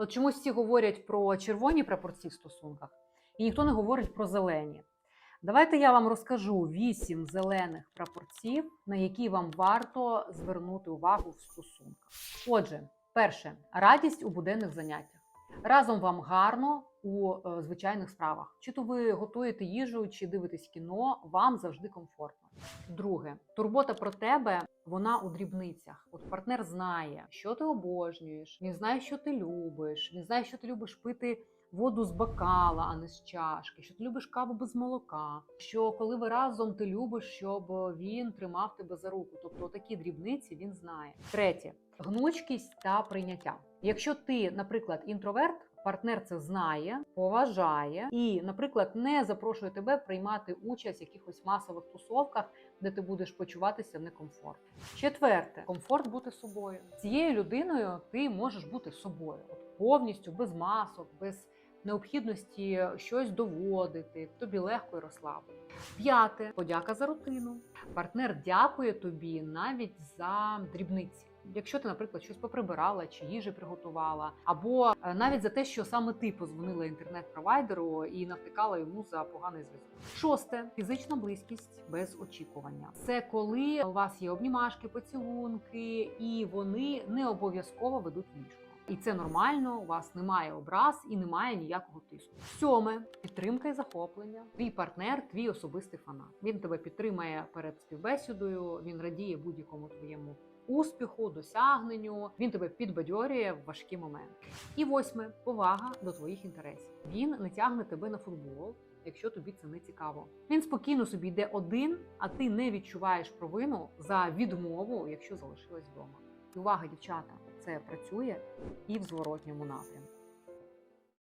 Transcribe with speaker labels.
Speaker 1: От чомусь всі говорять про червоні прапорці в стосунках, і ніхто не говорить про зелені. Давайте я вам розкажу вісім зелених прапорців, на які вам варто звернути увагу в стосунках. Отже, перше радість у буденних заняттях. Разом вам гарно у е, звичайних справах. Чи то ви готуєте їжу, чи дивитесь кіно, вам завжди комфортно. Друге, турбота про тебе вона у дрібницях. От партнер знає, що ти обожнюєш, він знає, що ти любиш, він знає, що ти любиш пити воду з бокала, а не з чашки, що ти любиш каву без молока. Що коли ви разом ти любиш, щоб він тримав тебе за руку. Тобто такі дрібниці він знає. Третє гнучкість та прийняття. Якщо ти, наприклад, інтроверт. Партнер це знає, поважає і, наприклад, не запрошує тебе приймати участь в якихось масових тусовках, де ти будеш почуватися некомфортно. Четверте, комфорт бути собою. Цією людиною ти можеш бути собою, от повністю без масок, без необхідності щось доводити. Тобі легко і розслаблено. П'яте подяка за рутину. Партнер дякує тобі навіть за дрібниці. Якщо ти, наприклад, щось поприбирала чи їжі приготувала, або е, навіть за те, що саме ти позвонила інтернет-провайдеру і навтикала йому за поганий зв'язок. Шосте фізична близькість без очікування. Це коли у вас є обнімашки, поцілунки, і вони не обов'язково ведуть ліжко. І це нормально, у вас немає образ і немає ніякого тиску. Сьоме підтримка і захоплення. Твій партнер, твій особистий фанат. Він тебе підтримає перед співбесідою, він радіє будь-якому твоєму успіху, досягненню. Він тебе підбадьорює в важкі моменти. І восьме повага до твоїх інтересів. Він не тягне тебе на футбол. Якщо тобі це не цікаво, він спокійно собі йде один, а ти не відчуваєш провину за відмову, якщо залишилась вдома. І увага, дівчата, це працює і в зворотньому напрямку.